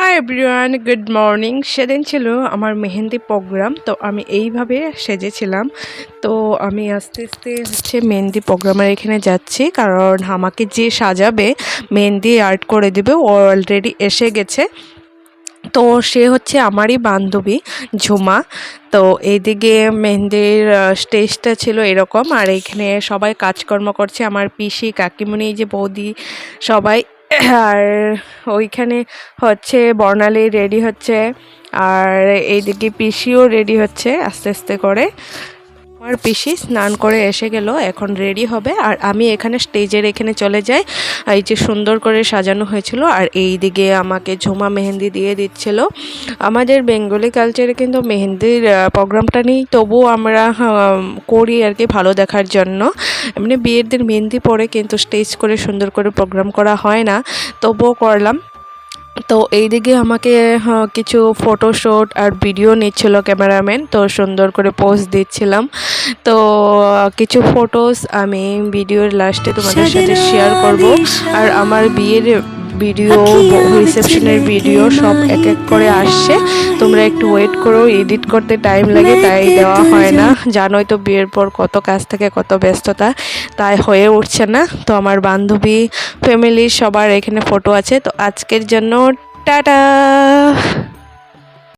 Hi everyone good morning সেদিন ছিল আমার মেহেন্দি প্রোগ্রাম তো আমি এইভাবে সেজেছিলাম। তো আমি আস্তে আস্তে হচ্ছে মেহেন্দি প্রোগ্রামের এখানে যাচ্ছি, কারণ আমাকে যে সাজাবে, মেহেন্দি আর্ট করে দেবে, ও অলরেডি এসে গেছে। তো সে হচ্ছে আমারই বান্ধবী, ঝুমা। তো এইদিকে মেহেন্দির স্টেজটা ছিল এরকম, আর এখানে সবাই কাজকর্ম করছে। আমার পিসি, কাকিমণি, এই যে বৌদি, সবাই আর ওইখানে হচ্ছে বর্ণালী রেডি হচ্ছে আর এইদিকে পিসিও রেডি হচ্ছে আস্তে আস্তে করে। আমার পিসি স্নান করে এসে গেল, এখন রেডি হবে। আর আমি এখানে স্টেজের এখানে চলে যাই। এই যে সুন্দর করে সাজানো হয়েছিল, আর এই দিকে আমাকে ঝুমা মেহেন্দি দিয়ে দিচ্ছিল। আমাদের বেঙ্গলি কালচারে কিন্তু মেহেন্দির প্রোগ্রামটা নেই, তবুও আমরা করি আর কি ভালো দেখার জন্য। এমনি বিয়ের দিন মেহেন্দি পরে কিন্তু স্টেজ করে সুন্দর করে প্রোগ্রাম করা হয় না। তবুও করলাম। তো এইদিকে আমাকে কিছু ফটোশ্যুট আর ভিডিও নিচ্ছিল ক্যামেরাম্যান তো সুন্দর করে পোস্ট দিচ্ছিলাম। তো কিছু ফটোস আমি ভিডিওর লাস্টে তোমাদের সাথে শেয়ার করব। আর আমার বিয়ের ভিডিও রিসেপশনের ভিডিও সব এক এক করে আসছে। তোমরা একটু ওয়েট করো এডিট করতে টাইম লাগে তাই দেওয়া হয় না। জানোই তো বিয়ের পর কত কাজ থাকে কত ব্যস্ততা তাই হয়ে উঠছে না। তো আমার বান্ধবী ফ্যামিলির সবার এখানে ফটো আছে। তো আজকের জন্য টাটা!